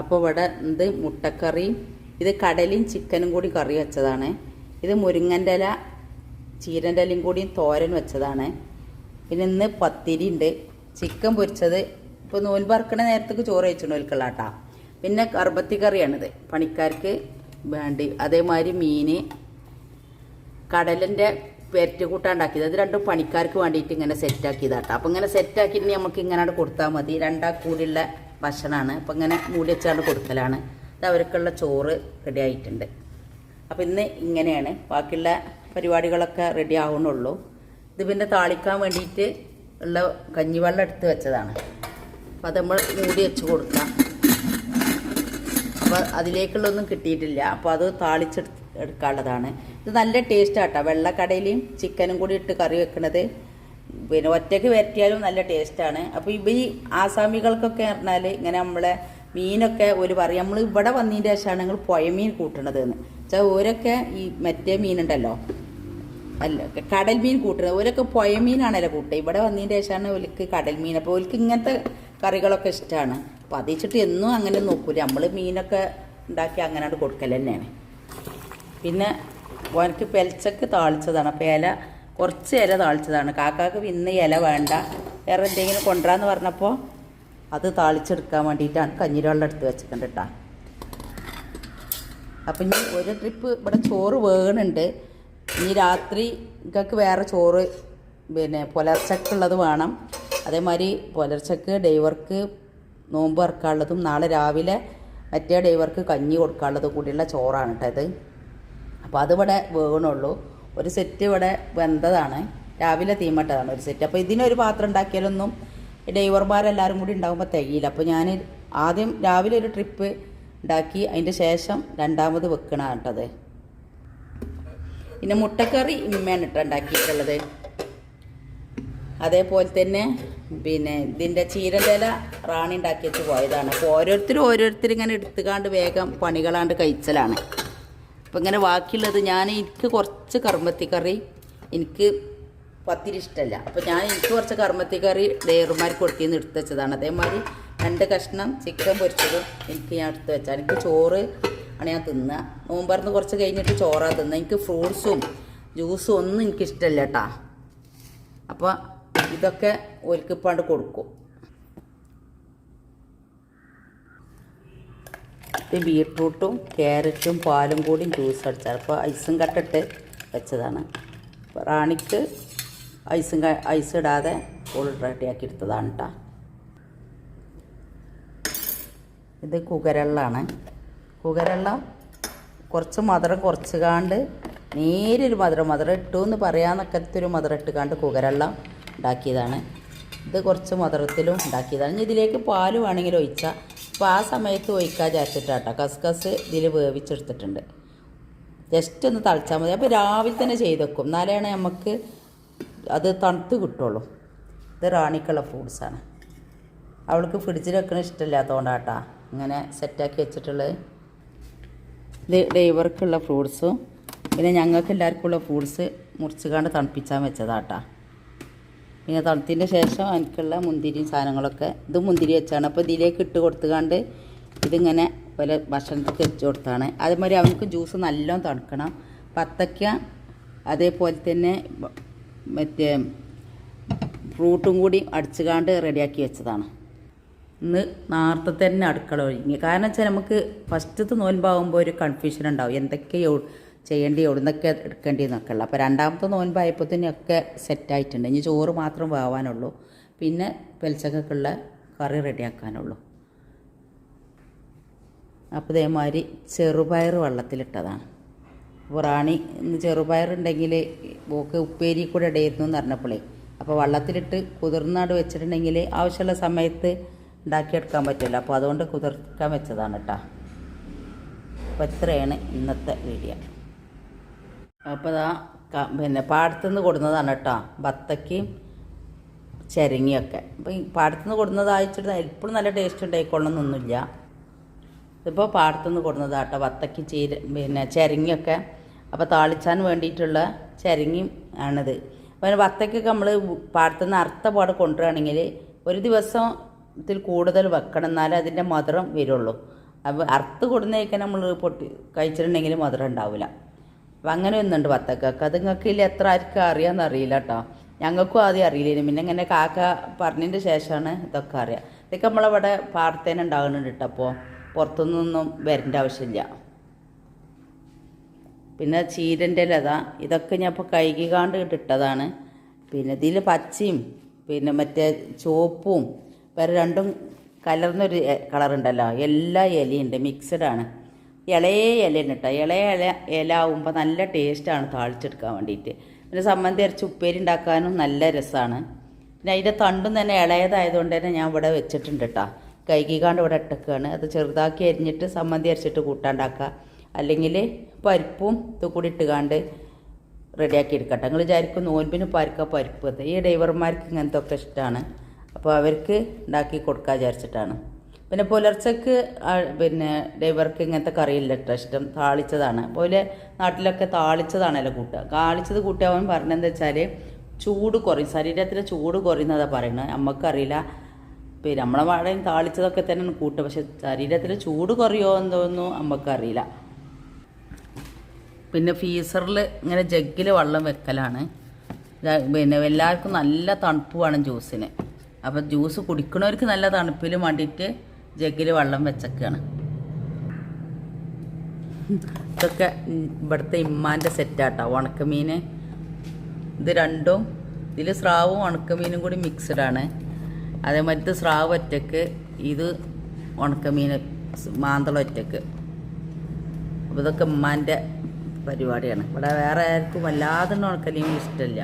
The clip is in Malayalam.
അപ്പോൾ ഇവിടെ ഇത് മുട്ടക്കറി ഇത് കടലയും ചിക്കനും കൂടി കറി വെച്ചതാണ്. ഇത് മുരിങ്ങന്റെ ഇല ചീരന്റെ ഇലയും കൂടിയും തോരൻ വെച്ചതാണ്. പിന്നെ ഇന്ന് പത്തിരി ഉണ്ട്. ചിക്കൻ പൊരിച്ചത് ഇപ്പോൾ നോൻപറക്കണ നേരത്തേക്ക് ചോറ് കഴിച്ചിട്ടുണ്ട് കേട്ടാ പിന്നെ കറുപത്തി കറിയാണിത്. പണിക്കാർക്ക് വേണ്ടി. അതേമാതിരി മീന് കടലിന്റെ പെരറ്റ് കൂട്ടാണ്ടാക്കിയത് അത് രണ്ടും പണിക്കാർക്ക് വേണ്ടിയിട്ട് ഇങ്ങനെ സെറ്റാക്കിയതാട്ടോ അപ്പം ഇങ്ങനെ സെറ്റാക്കിയിട്ട് നമുക്ക് ഇങ്ങനെ കൊടുത്താൽ മതി. രണ്ടാ കൂടിയുള്ള ഭക്ഷണമാണ് അപ്പം ഇങ്ങനെ മൂടി വെച്ചാണ് കൊടുക്കലാണ്. ഇത് അവർക്കുള്ള ചോറ് റെഡി ആയിട്ടുണ്ട്. അപ്പം ഇന്ന് ഇങ്ങനെയാണ്. ബാക്കിയുള്ള പരിപാടികളൊക്കെ റെഡി ആവണുള്ളൂ. ഇത് പിന്നെ താളിക്കാൻ വേണ്ടിയിട്ട് ഉള്ള കഞ്ഞിവെള്ളം എടുത്ത് വെച്ചതാണ്. അപ്പം അത് നമ്മൾ മൂടി വെച്ച് കൊടുക്കാം. അപ്പോൾ അതിലേക്കുള്ളൊന്നും കിട്ടിയിട്ടില്ല. അപ്പോൾ അത് താളിച്ചെടുത്ത് എടുക്കാനുള്ളതാണ്. ഇത് നല്ല ടേസ്റ്റ് ആട്ടോ. വെള്ളക്കടയിലും ചിക്കനും കൂടി ഇട്ട് കറി വെക്കണത്. പിന്നെ ഒറ്റയ്ക്ക് വരട്ടിയാലും നല്ല ടേസ്റ്റാണ് അപ്പോൾ ഇവ ഈ ആസാമികൾക്കൊക്കെ പറഞ്ഞാൽ ഇങ്ങനെ നമ്മളെ മീനൊക്കെ ഒരു പറയും. നമ്മൾ ഇവിടെ വന്നതിന്റെ ശേഷമാണ് ഞങ്ങൾ പുഴമീൻ കൂട്ടണത് എന്ന്. വെച്ചാൽ ഓരൊക്കെ ഈ മറ്റേ മീനുണ്ടല്ലോ. അല്ല കടൽ മീൻ കൂട്ടുന്നത് ഓരൊക്കെ പുഴമീനാണല്ലോ കൂട്ടുക ഇവിടെ വന്നതിന്റെ ശേഷമാണ് ഓലിക്ക് കടൽ മീൻ. അപ്പോൾ ഓലിക്ക് ഇങ്ങനത്തെ കറികളൊക്കെ ഇഷ്ടമാണ് അപ്പോൾ അത് വെച്ചിട്ട് എന്നും അങ്ങനെ നോക്കൂല. നമ്മൾ മീനൊക്കെ ഉണ്ടാക്കി അങ്ങനെ കൊടുക്കൽ തന്നെയാണ്. പിന്നെ ഓനക്ക് പെലച്ചക്ക് താളിച്ചതാണ്. ഇല കുറച്ച് ഇല താളിച്ചതാണ്. കാക്കാക്ക് പിന്നെ ഇല വേണ്ട. വേറെ എന്തെങ്കിലും കൊണ്ടുവരാന്ന് പറഞ്ഞപ്പോൾ അത് താളിച്ചെടുക്കാൻ വേണ്ടിയിട്ടാണ് കഞ്ഞിരവെള്ളം എടുത്ത് വെച്ചിട്ടുണ്ട് കേട്ടോ. അപ്പം ഇനി ഒരു ട്രിപ്പ് ഇവിടെ ചോറ് വേണുണ്ട്. ഇനി രാത്രി ഇങ്ങൾക്ക് വേറെ ചോറ് പിന്നെ പുലർച്ചക്കുള്ളത് വേണം. അതേമാതിരി പുലർച്ചക്ക് ഡൈവർക്ക് നോമ്പ് ഇറക്കാനുള്ളതും നാളെ രാവിലെ മറ്റേ ഡൈവർക്ക് കഞ്ഞി കൊടുക്കാനുള്ളതും കൂടിയുള്ള ചോറാണ് കേട്ടോ ഇത്. അപ്പോൾ അതിവിടെ വേകണുള്ളൂ ഒരു സെറ്റ് ഇവിടെ വെന്തതാണ്. രാവിലെ തീമട്ടതാണ് ഒരു സെറ്റ് അപ്പോൾ ഇതിനൊരു പാത്രം ഉണ്ടാക്കിയാലൊന്നും ഡൈവർമാരെല്ലാവരും കൂടി ഉണ്ടാകുമ്പോൾ തികയില്ല. അപ്പോൾ ഞാൻ ആദ്യം രാവിലെ ഒരു ട്രിപ്പ് ഉണ്ടാക്കി അതിന്റെ ശേഷം രണ്ടാമത് വെക്കണ കേട്ടത് പിന്നെ മുട്ടക്കറി ഇമ്മയാണ് ഇട്ട് ഉണ്ടാക്കിയിട്ടുള്ളത്. അതേപോലെ തന്നെ പിന്നെ ഇതിന്റെ ചീരലില റാണി ഉണ്ടാക്കി വെച്ച് പോയതാണ്. അപ്പോൾ ഓരോരുത്തരും ഓരോരുത്തരും ഇങ്ങനെ എടുത്തുകാണ്ട് വേഗം പണികളാണ്ട് കഴിച്ചലാണ്. അപ്പം ഇങ്ങനെ ബാക്കിയുള്ളത് ഞാൻ എനിക്ക് കുറച്ച് കർമ്മത്തിക്കറി എനിക്ക് പത്തിരി ഇഷ്ടമല്ല അപ്പോൾ ഞാൻ എനിക്ക് കുറച്ച് കർമ്മത്തിക്കറി ഡേറുമാർക്ക് കൊടുത്തിന്ന് എടുത്ത് വെച്ചതാണ്. അതേമാതിരി രണ്ട് കഷ്ണം ചിക്കൻ പൊരിച്ചതും എനിക്ക് ഞാൻ എടുത്ത് വെച്ചാൽ എനിക്ക് ചോറ് ആണ് ഞാൻ തിന്നുക നോമ്പറന്ന് കുറച്ച് കഴിഞ്ഞിട്ട് ചോറാണ് തിന്നുക എനിക്ക് ഫ്രൂട്ട്സും ജ്യൂസും ഒന്നും എനിക്കിഷ്ടമല്ല കേട്ടാ അപ്പോൾ ഇതൊക്കെ ഒരുക്കിപ്പാണ്ട് കൊടുക്കും. ഇത് ബീട്രൂട്ടും ക്യാരറ്റും പാലും കൂടിയും ജ്യൂസ് അടിച്ചാൽ അപ്പോൾ ഐസും കട്ടിട്ട് വെച്ചതാണ്. റാണിക്ക് ഐസും ഐസ് ഇടാതെ ഫുൾ ആക്കി എടുത്തതാണ് കേട്ടോ ഇത് കുകരള്ളാണ് കുകരള്ള കുറച്ച് മധുരം കുറച്ച് കാണ്ട് നേരൊരു മധുരം മധുരം ഇട്ടു എന്ന് പറയാന്നൊക്കത്തെ ഒരു മധുരം ഇട്ട് കാണ്ട് കുകരള്ള ഉണ്ടാക്കിയതാണ്. ഇത് കുറച്ച് മധുരത്തിലും ഉണ്ടാക്കിയതാണ്. ഇനി ഇതിലേക്ക് പാൽ വേണമെങ്കിൽ ഒഴിച്ചാൽ അപ്പോൾ ആ സമയത്ത് ഒഴിക്കാൻ വിചാരിച്ചിട്ടാട്ടോ. കസ്കസ് ഇതിൽ വേവിച്ചെടുത്തിട്ടുണ്ട്. ജസ്റ്റ് ഒന്ന് തളിച്ചാൽ മതി. അപ്പോൾ രാവിലെ തന്നെ ചെയ്ത് വെക്കും എന്നാലാണ് നമുക്ക് അത് തണുത്ത് കിട്ടുള്ളൂ. ഇത് റാണിക്കുള്ള ഫ്രൂട്ട്സാണ് അവൾക്ക് ഫ്രിഡ്ജിൽ വെക്കണ ഇഷ്ടമില്ലാത്തതുകൊണ്ടാട്ടാ ഇങ്ങനെ സെറ്റാക്കി വെച്ചിട്ടുള്ളത്. ഇത് ഡൈവർക്കുള്ള ഫ്രൂട്ട്സും പിന്നെ ഞങ്ങൾക്ക് എല്ലാവർക്കുള്ള ഫ്രൂട്ട്സ് മുറിച്ചുകാണ്ട് തണുപ്പിച്ചാൽ വെച്ചതാട്ടാ. പിന്നെ തണുത്തതിന്റെ ശേഷം എനിക്കുള്ള മുന്തിരി സാധനങ്ങളൊക്കെ ഇത് മുന്തിരി വെച്ചാണ്. അപ്പോൾ ഇതിലേക്ക് ഇട്ട് കൊടുത്തുകൊണ്ട് ഇതിങ്ങനെ പോലെ ഭക്ഷണത്തിൽ വെച്ച് കൊടുത്താണ്. അതേമാതിരി അവനക്ക് ജ്യൂസ് നല്ലോണം തണുക്കണം. പത്തക്ക അതേപോലെ തന്നെ മറ്റേ ഫ്രൂട്ടും കൂടി അടിച്ചുകാണ്ട് റെഡിയാക്കി വെച്ചതാണ്. ഇന്ന് നേരത്തെ തന്നെ അടുക്കള ഒഴിഞ്ഞ് കാരണം വെച്ചാൽ നമുക്ക് ഫസ്റ്റത്തെ നോൻപാകുമ്പോൾ ഒരു കൺഫ്യൂഷൻ ഉണ്ടാവും. എന്തൊക്കെയോ ചെയ്യേണ്ടി എവിടുന്നൊക്കെ എടുക്കേണ്ടി എന്നൊക്കെ ഉള്ളു അപ്പോൾ രണ്ടാമത്തെ നോൻപായപ്പോൾ തന്നെയൊക്കെ സെറ്റായിട്ടുണ്ട്. ഇനി ചോറ് മാത്രം വാവാനുള്ളൂ. പിന്നെ പെൽച്ചക്കൊക്കെയുള്ള കറി റെഡിയാക്കാനുള്ളൂ. അപ്പോൾ ഇതേമാതിരി ചെറുപയർ വെള്ളത്തിലിട്ടതാണ്. അപ്പോൾ റാണി ചെറുപയർ ഉണ്ടെങ്കിൽ ഓക്ക് ഉപ്പേരി കൂടെ ഇടയിരുന്നു എന്ന് പറഞ്ഞപ്പോളേ അപ്പോൾ വെള്ളത്തിലിട്ട് കുതിർന്നാട് വെച്ചിട്ടുണ്ടെങ്കിൽ ആവശ്യമുള്ള സമയത്ത് ഉണ്ടാക്കിയെടുക്കാൻ പറ്റില്ല. അപ്പോൾ അതുകൊണ്ട് കുതിർക്കാൻ വെച്ചതാണ് കേട്ടോ അപ്പോൾ ഇത്രയാണ് ഇന്നത്തെ വീഡിയോ. അപ്പോൾ ക- പിന്നെ പാടത്തുനിന്ന് കൊടുന്നതാണ് കേട്ടോ ബത്തക്കയും ചിരങ്ങിയൊക്കെ. അപ്പോൾ ഈ പാടത്തുനിന്ന് കൊടുന്നതായിട്ട് എപ്പോഴും നല്ല ടേസ്റ്റ് ഉണ്ടായിക്കൊള്ളണമെന്നൊന്നുമില്ല ഇതിപ്പോൾ പാടത്തുനിന്ന് കൊടുന്നതാട്ടോ വത്തക്കി ചീര പിന്നെ ചിരങ്ങിയൊക്കെ. അപ്പോൾ താളിച്ചാൻ വേണ്ടിയിട്ടുള്ള ചിരങ്ങിയും ആണിത്. അപ്പോൾ വത്തക്കൊക്കെ നമ്മൾ പാടത്തുനിന്ന് അർത്ഥപാട് പാട് കൊണ്ടുവരികയാണെങ്കിൽ ഒരു ദിവസത്തിൽ കൂടുതൽ വെക്കണം എന്നാലേ അതിന്റെ മധുരം വരുള്ളൂ. അപ്പോൾ അർത്ത് കൊടുന്നേക്കാൻ നമ്മൾ പൊട്ടി കഴിച്ചിട്ടുണ്ടെങ്കിൽ മധുരം ഉണ്ടാവില്ല അപ്പം അങ്ങനെ ഒന്നുണ്ട് വത്തക്കൊക്കെ. അത് നിങ്ങൾക്ക് ഇല്ല എത്ര ആർക്കും അറിയാമെന്ന് അറിയില്ല കേട്ടോ ഞങ്ങൾക്കും ആദ്യം അറിയില്ല പിന്നെ ഇങ്ങനെ കാക്ക പറഞ്ഞതിന്റെ ശേഷമാണ് ഇതൊക്കെ അറിയാം. ഇതൊക്കെ നമ്മളവിടെ പാർത്തേനെ ഉണ്ടാകുന്നുണ്ട് കേട്ടോ അപ്പോൾ പുറത്തുനിന്നൊന്നും വരേണ്ട ആവശ്യമില്ല. പിന്നെ ചീരന്റെ ലത ഇതൊക്കെ ഞാൻ ഇപ്പോൾ കൈകികാണ്ട് ഇട്ടിട്ടതാണ്. പിന്നെ ഇതിൽ പച്ചയും പിന്നെ മറ്റേ ചുവപ്പും വേറെ രണ്ടും കലർന്നൊരു കളറുണ്ടല്ലോ. എല്ലാ ഇലയുണ്ട് മിക്സഡാണ് ഇളയ ഇലയാണ് കേട്ടോ. ഇളയ ഇല ഇല ആവുമ്പോൾ നല്ല ടേസ്റ്റാണ് താളിച്ചെടുക്കാൻ വേണ്ടിയിട്ട് പിന്നെ സമ്മന്തി അരച്ച് ഉപ്പേരി ഉണ്ടാക്കാനും നല്ല രസമാണ് പിന്നെ അതിന്റെ തണ്ടും തന്നെ ഇളയതായതുകൊണ്ട് തന്നെ ഞാൻ ഇവിടെ വെച്ചിട്ടുണ്ട് കേട്ടോ. കൈകിക്കാണ്ട് ഇവിടെ ഇട്ടേക്കാണ്. അത് ചെറുതാക്കി അരിഞ്ഞിട്ട് സമ്മന്തി അരച്ചിട്ട് കൂട്ടാണ്ടാക്കുക. അല്ലെങ്കിൽ പരിപ്പും ഇത് കൂടി ഇട്ടുകാണ്ട് റെഡിയാക്കി എടുക്കട്ടെ. നിങ്ങൾ വിചാരിക്കും നോൻപിന് പരിക്ക പരിപ്പ്. ഈ ഡ്രൈവർമാർക്ക് ഇങ്ങനത്തെ ഒക്കെ ഇഷ്ടമാണ് അപ്പോൾ അവർക്ക് ഉണ്ടാക്കി കൊടുക്കാൻ വിചാരിച്ചിട്ടാണ്. പിന്നെ പുലർച്ചക്ക് പിന്നെ ഡൈവർക്ക് ഇങ്ങനത്തെ കറിയില്ല കേട്ടോ ഇഷ്ടം താളിച്ചതാണ്. പോലെ നാട്ടിലൊക്കെ താളിച്ചതാണല്ലോ കൂട്ടുക താളിച്ചത് കൂട്ടിയവൻ പറഞ്ഞതെന്ന് വെച്ചാൽ ചൂട് കുറയും. ശരീരത്തിലെ ചൂട് കുറയുന്നതാണ് പറയുന്നത് നമുക്കറിയില്ല പിന്നെ നമ്മളെ വാടകയും താളിച്ചതൊക്കെ തന്നെ കൂട്ടുക. പക്ഷെ ശരീരത്തിൽ ചൂട് കുറയോ എന്തോന്നും നമുക്കറിയില്ല പിന്നെ ഫീസറിൽ ഇങ്ങനെ ജഗ്ഗിൽ വെള്ളം വെക്കലാണ്. പിന്നെ എല്ലാവർക്കും നല്ല തണുപ്പ് വേണം ജ്യൂസിന്. അപ്പം ജ്യൂസ് കുടിക്കണവർക്ക് നല്ല തണുപ്പിൽ വേണ്ടിയിട്ട് ജഗ്ഗിൽ വെള്ളം വെച്ചൊക്കെയാണ്. ഇതൊക്കെ ഇവിടുത്തെ ഇമ്മാന്റെ സെറ്റാട്ടോ ഉണക്കമീൻ ഇത് രണ്ടും ഇതിൽ സ്രാവും ഉണക്കമീനും കൂടി മിക്സ്ഡ് ആണ്. അതേമാതിരി ഇത് സ്രാവ് ഒറ്റയ്ക്ക് ഇത് ഉണക്കമീൻ മാന്തളം ഒറ്റയ്ക്ക്. അപ്പോൾ ഇതൊക്കെ ഉമ്മാന്റെ പരിപാടിയാണ്. ഇവിടെ വേറെ ആർക്കും വല്ലാതെ ഉണക്കമീൻ ഇഷ്ടമില്ല